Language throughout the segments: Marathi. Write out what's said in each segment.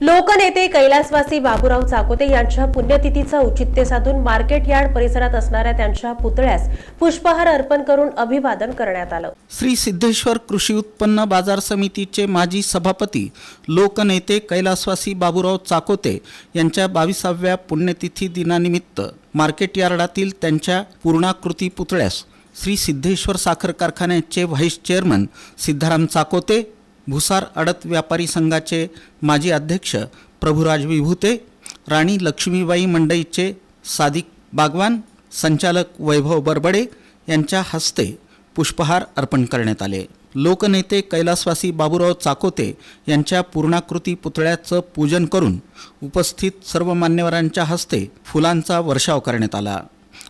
लोकनेते कैलासवासी बाबूराव चाकोते यांच्या पुण्यतिथीचं औचित्य साधून मार्केट यार्ड परिसरात असणाऱ्या त्यांच्या पुतळ्यास पुष्पहार अर्पण करून अभिवादन करण्यात आलं. श्री सिद्धेश्वर कृषी उत्पन्न बाजार समितीचे माजी सभापती लोकनेते कैलासवासी बाबूराव चाकोते यांच्या बावीसाव्या पुण्यतिथी दिनानिमित्त मार्केट यार्डातील त्यांच्या पूर्णाकृती पुतळ्यास श्री सिद्धेश्वर साखर कारखान्याचे व्हाईस चेअरमन सिद्धाराम चाकोते भुसार अडत व्यापारी संघाचे माजी अध्यक्ष प्रभुराज विभूते राणी लक्ष्मीबाई मंडईचे सादिक बागवान संचालक वैभव बरबडे यांच्या हस्ते पुष्पहार अर्पण करण्यात आले. लोकनेते कैलासवासी बाबूराव चाकोते यांच्या पूर्णाकृती पुतळ्याचं पूजन करून उपस्थित सर्व मान्यवरांच्या हस्ते फुलांचा वर्षाव करण्यात आला.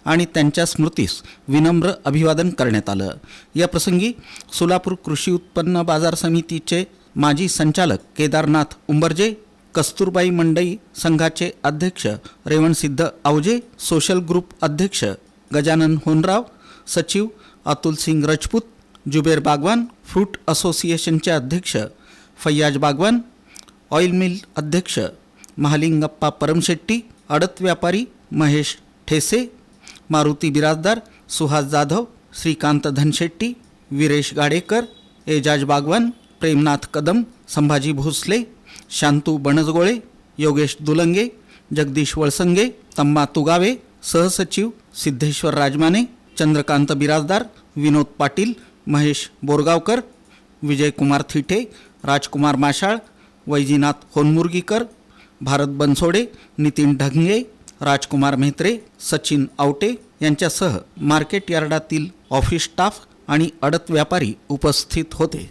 आणि त्यांच्या स्मृतीस विनम्र अभिवादन करण्यात आलं. या प्रसंगी सोलापूर कृषी उत्पन्न बाजार समितीचे माजी संचालक केदारनाथ उंबरजे कस्तुरबाई मंडई संघाचे अध्यक्ष रेवणसिद्ध आवजे सोशल ग्रुप अध्यक्ष गजानन होनराव सचिव अतुल सिंग राजपूत जुबेर बागवान फ्रूट असोसिएशनचे अध्यक्ष फैयाज बागवान ऑइल मिल अध्यक्ष महालिंगप्पा परमशेट्टी अडत व्यापारी महेश ठेसे मारुती बिराजदार सुहास जाधव श्रीकांत धनशेट्टी वीरेश गाडेकर एजाज बागवान प्रेमनाथ कदम संभाजी भोसले शांतू बनजगोळे योगेश दुलंगे जगदीश वळसंगे तम्मा तुगावे सहसचिव सिद्धेश्वर राजमाने चंद्रकांत बिराजदार विनोद पाटील महेश बोरगावकर विजयकुमार थिटे राजकुमार माशाळ वैजीनाथ होनमुर्गीकर भारत बनसोडे नितीन ढंगे राजकुमार म्हेत्रे सचिन आवटे यांच्यासह मार्केट यार्डातील ऑफिस स्टाफ आणि अडत व्यापारी उपस्थित होते.